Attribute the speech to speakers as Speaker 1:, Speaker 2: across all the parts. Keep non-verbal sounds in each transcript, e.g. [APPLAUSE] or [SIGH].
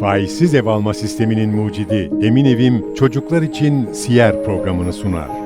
Speaker 1: Faizsiz ev alma sisteminin mucidi Emin Evim çocuklar için Siyer programını sunar.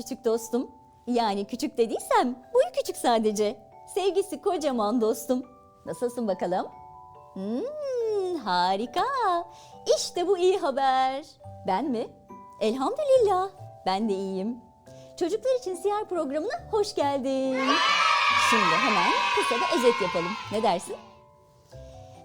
Speaker 2: Küçük dostum. Yani küçük dediysem boyu küçük sadece. Sevgisi kocaman dostum. Nasılsın bakalım? Hmm, harika. İşte bu iyi haber. Ben mi? Elhamdülillah. Ben de iyiyim. Çocuklar için siyer programına hoş geldin. Şimdi hemen kısa bir özet yapalım. Ne dersin?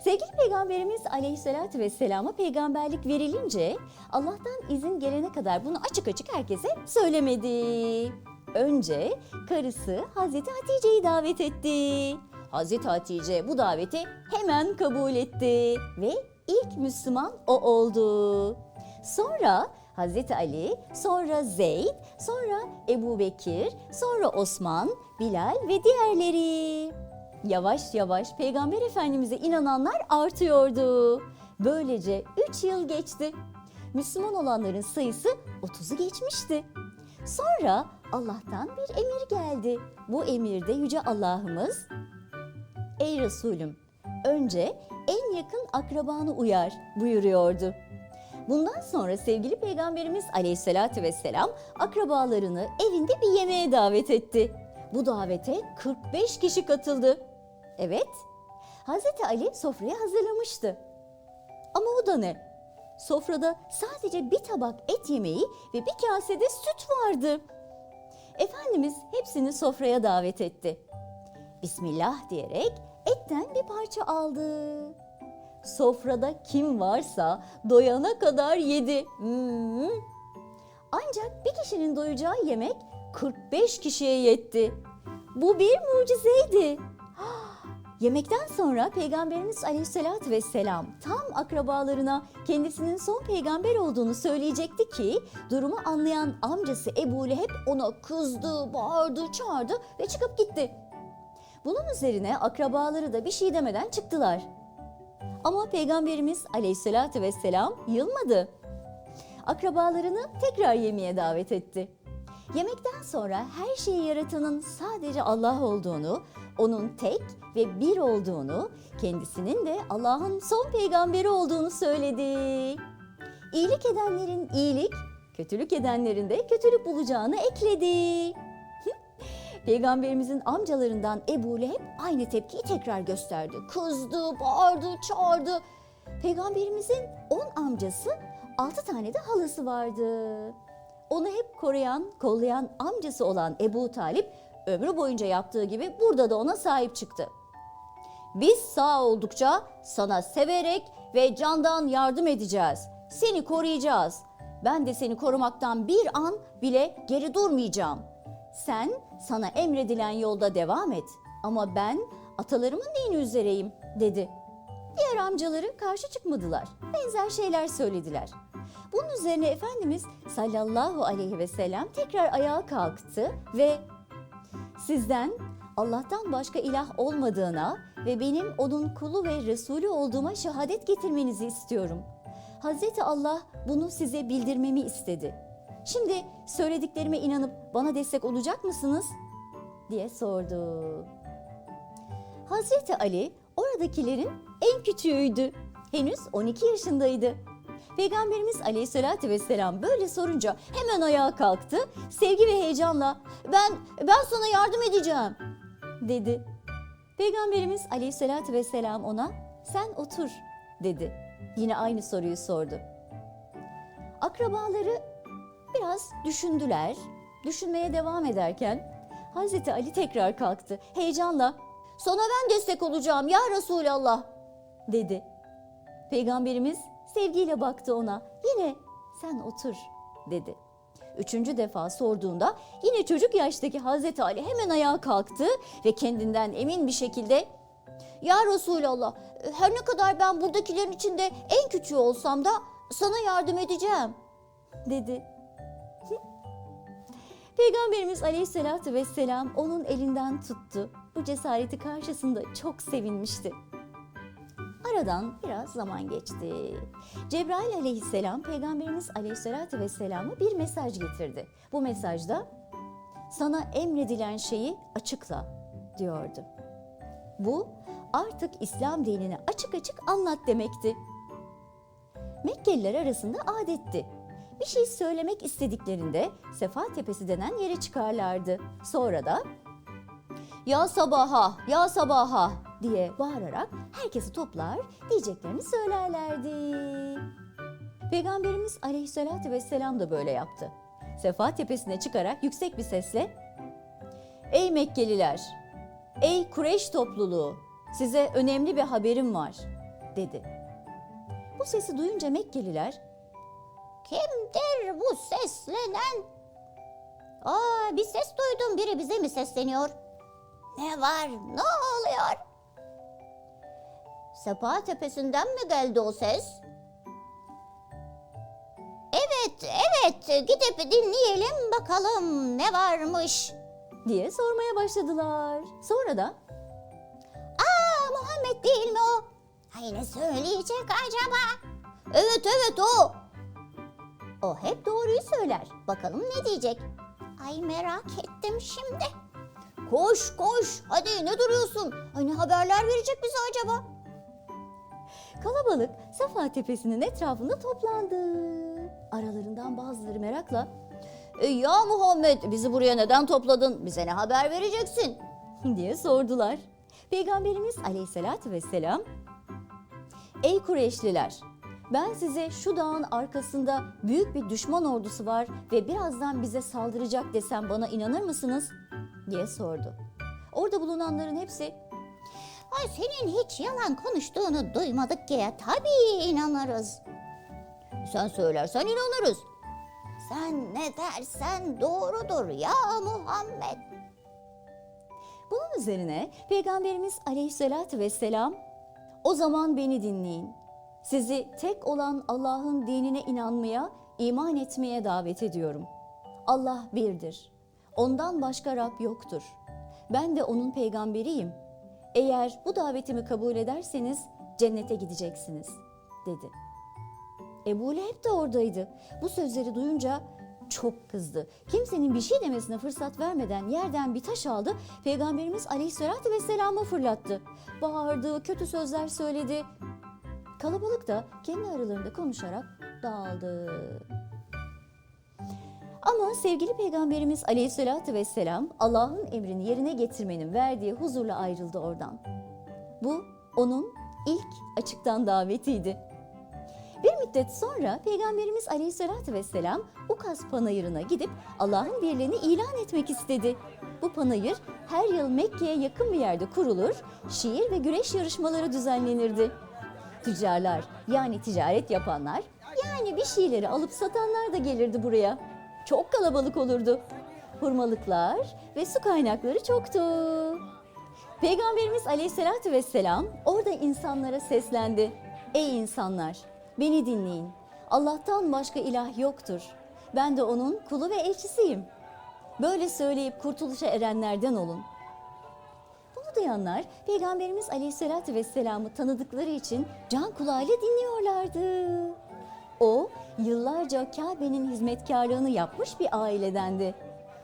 Speaker 2: Sevgili Peygamberimiz Aleyhisselatü Vesselam'a peygamberlik verilince Allah'tan izin gelene kadar bunu açık açık herkese söylemedi. Önce karısı Hazreti Hatice'yi davet etti. Hazreti Hatice bu daveti hemen kabul etti ve ilk Müslüman o oldu. Sonra Hazreti Ali, sonra Zeyd, sonra Ebu Bekir, sonra Osman, Bilal ve diğerleri. Yavaş yavaş Peygamber Efendimiz'e inananlar artıyordu. Böylece 3 yıl geçti. Müslüman olanların sayısı 30'u geçmişti. Sonra Allah'tan bir emir geldi. Bu emirde Yüce Allah'ımız Ey Resulüm önce en yakın akrabanı uyar buyuruyordu. Bundan sonra sevgili Peygamberimiz Aleyhisselatü Vesselam akrabalarını evinde bir yemeğe davet etti. Bu davete 45 kişi katıldı. Evet, Hazreti Ali sofrayı hazırlamıştı. Ama o da ne? Sofrada sadece bir tabak et yemeği ve bir kasede süt vardı. Efendimiz hepsini sofraya davet etti. Bismillah diyerek etten bir parça aldı. Sofrada kim varsa doyana kadar yedi. Hmm. Ancak bir kişinin doyacağı yemek 45 kişiye yetti. Bu bir mucizeydi. Yemekten sonra Peygamberimiz Aleyhisselatü Vesselam tam akrabalarına kendisinin son peygamber olduğunu söyleyecekti ki durumu anlayan amcası Ebu Leheb ona kızdı, bağırdı, çağırdı ve çıkıp gitti. Bunun üzerine akrabaları da bir şey demeden çıktılar. Ama Peygamberimiz Aleyhisselatü Vesselam yılmadı. Akrabalarını tekrar yemeğe davet etti. Yemekten sonra her şeyi yaratanın sadece Allah olduğunu, onun tek ve bir olduğunu, kendisinin de Allah'ın son peygamberi olduğunu söyledi. İyilik edenlerin iyilik, kötülük edenlerin de kötülük bulacağını ekledi. [LAUGHS] Peygamberimizin amcalarından Ebu Leheb aynı tepkiyi tekrar gösterdi. Kızdı, bağırdı, çağırdı. Peygamberimizin on amcası, altı tane de halası vardı. Onu hep koruyan, kollayan amcası olan Ebu Talip ömrü boyunca yaptığı gibi burada da ona sahip çıktı. Biz sağ oldukça sana severek ve candan yardım edeceğiz. Seni koruyacağız. Ben de seni korumaktan bir an bile geri durmayacağım. Sen sana emredilen yolda devam et ama ben atalarımın dini üzereyim dedi. Diğer amcaları karşı çıkmadılar. Benzer şeyler söylediler. Bunun üzerine Efendimiz sallallahu aleyhi ve sellem tekrar ayağa kalktı ve sizden Allah'tan başka ilah olmadığına ve benim onun kulu ve Resulü olduğuma şehadet getirmenizi istiyorum. Hazreti Allah bunu size bildirmemi istedi. Şimdi söylediklerime inanıp bana destek olacak mısınız? diye sordu. Hazreti Ali oradakilerin en küçüğüydü. Henüz 12 yaşındaydı. Peygamberimiz Aleyhisselatü Vesselam böyle sorunca hemen ayağa kalktı. Sevgi ve heyecanla ben ben sana yardım edeceğim dedi. Peygamberimiz Aleyhisselatü Vesselam ona sen otur dedi. Yine aynı soruyu sordu. Akrabaları biraz düşündüler. Düşünmeye devam ederken Hazreti Ali tekrar kalktı. Heyecanla Sana ben destek olacağım ya Resulallah dedi. Peygamberimiz sevgiyle baktı ona. Yine sen otur dedi. Üçüncü defa sorduğunda yine çocuk yaştaki Hazreti Ali hemen ayağa kalktı ve kendinden emin bir şekilde Ya Resulallah her ne kadar ben buradakilerin içinde en küçüğü olsam da sana yardım edeceğim dedi. [LAUGHS] Peygamberimiz Aleyhisselatü Vesselam onun elinden tuttu. Bu cesareti karşısında çok sevinmişti. Aradan biraz zaman geçti. Cebrail aleyhisselam Peygamberimiz aleyhissalatü vesselama bir mesaj getirdi. Bu mesajda sana emredilen şeyi açıkla diyordu. Bu artık İslam dinini açık açık anlat demekti. Mekkeliler arasında adetti. Bir şey söylemek istediklerinde Sefa Tepesi denen yere çıkarlardı. Sonra da ya sabaha, ya sabaha diye bağırarak herkesi toplar, diyeceklerini söylerlerdi. Peygamberimiz aleyhissalatü vesselam da böyle yaptı. Sefa tepesine çıkarak yüksek bir sesle Ey Mekkeliler, ey Kureyş topluluğu, size önemli bir haberim var dedi. Bu sesi duyunca Mekkeliler Kimdir bu seslenen? Aa bir ses duydum biri bize mi sesleniyor? Ne var? Ne oluyor? Sepa tepesinden mi geldi o ses? Evet, evet. Gidip dinleyelim bakalım ne varmış. Diye sormaya başladılar. Sonra da Aa Muhammed değil mi o? Ay ne söyleyecek acaba? Evet evet o. O hep doğruyu söyler. Bakalım ne diyecek? Ay merak ettim şimdi. Koş koş hadi ne duruyorsun? Ay ne haberler verecek bize acaba? Kalabalık Safa Tepesi'nin etrafında toplandı. Aralarından bazıları merakla "E ya Muhammed bizi buraya neden topladın? Bize ne haber vereceksin? [LAUGHS] diye sordular. Peygamberimiz aleyhissalatü vesselam Ey Kureyşliler! Ben size şu dağın arkasında büyük bir düşman ordusu var ve birazdan bize saldıracak desem bana inanır mısınız? diye sordu. Orada bulunanların hepsi Ay senin hiç yalan konuştuğunu duymadık ki. Tabii inanırız. Sen söylersen inanırız. Sen ne dersen doğrudur ya Muhammed. Bunun üzerine Peygamberimiz aleyhissalatü vesselam o zaman beni dinleyin. Sizi tek olan Allah'ın dinine inanmaya, iman etmeye davet ediyorum. Allah birdir. Ondan başka Rab yoktur. Ben de onun peygamberiyim. Eğer bu davetimi kabul ederseniz cennete gideceksiniz, dedi. Ebu Leheb de oradaydı. Bu sözleri duyunca çok kızdı. Kimsenin bir şey demesine fırsat vermeden yerden bir taş aldı. Peygamberimiz Aleyhisselatü Vesselam'a fırlattı. Bağırdı, kötü sözler söyledi. Kalabalık da kendi aralarında konuşarak dağıldı. Ama sevgili Peygamberimiz Aleyhisselatü Vesselam Allah'ın emrini yerine getirmenin verdiği huzurla ayrıldı oradan. Bu onun ilk açıktan davetiydi. Bir müddet sonra Peygamberimiz Aleyhisselatü Vesselam Ukaz Panayırı'na gidip Allah'ın birliğini ilan etmek istedi. Bu panayır her yıl Mekke'ye yakın bir yerde kurulur, şiir ve güreş yarışmaları düzenlenirdi. Tüccarlar yani ticaret yapanlar yani bir şeyleri alıp satanlar da gelirdi buraya. Çok kalabalık olurdu. Hurmalıklar ve su kaynakları çoktu. Peygamberimiz Aleyhisselatü Vesselam orada insanlara seslendi. Ey insanlar! Beni dinleyin. Allah'tan başka ilah yoktur. Ben de onun kulu ve elçisiyim. Böyle söyleyip kurtuluşa erenlerden olun. Bunu duyanlar Peygamberimiz Aleyhisselatü Vesselam'ı tanıdıkları için can kulağıyla dinliyorlardı. O yıllarca Kabe'nin hizmetkarlığını yapmış bir ailedendi.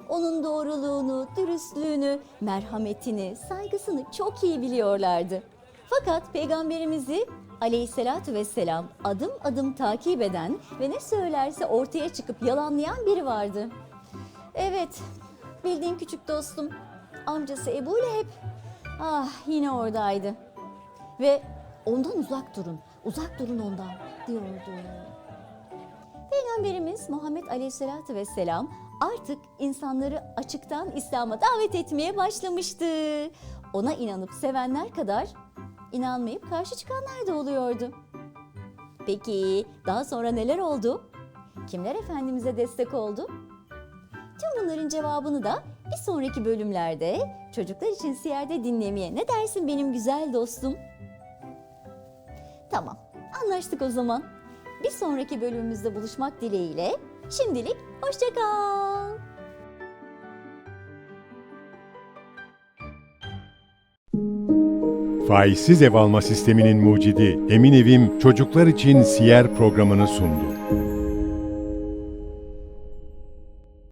Speaker 2: Onun doğruluğunu, dürüstlüğünü, merhametini, saygısını çok iyi biliyorlardı. Fakat peygamberimizi aleyhissalatü vesselam adım adım takip eden ve ne söylerse ortaya çıkıp yalanlayan biri vardı. Evet, bildiğin küçük dostum, amcası Ebu Leheb. Ah yine oradaydı. Ve ondan uzak durun, uzak durun ondan diyordu. Peygamberimiz Muhammed Aleyhisselatü Vesselam artık insanları açıktan İslam'a davet etmeye başlamıştı. ona inanıp sevenler kadar inanmayıp karşı çıkanlar da oluyordu. Peki daha sonra neler oldu? Kimler Efendimiz'e destek oldu? Tüm bunların cevabını da bir sonraki bölümlerde çocuklar için Siyer'de dinlemeye ne dersin benim güzel dostum? Tamam, anlaştık o zaman. Bir sonraki bölümümüzde buluşmak dileğiyle şimdilik hoşça kal.
Speaker 1: Faizsiz ev alma sisteminin mucidi Emin Evim çocuklar için Siyer programını sundu.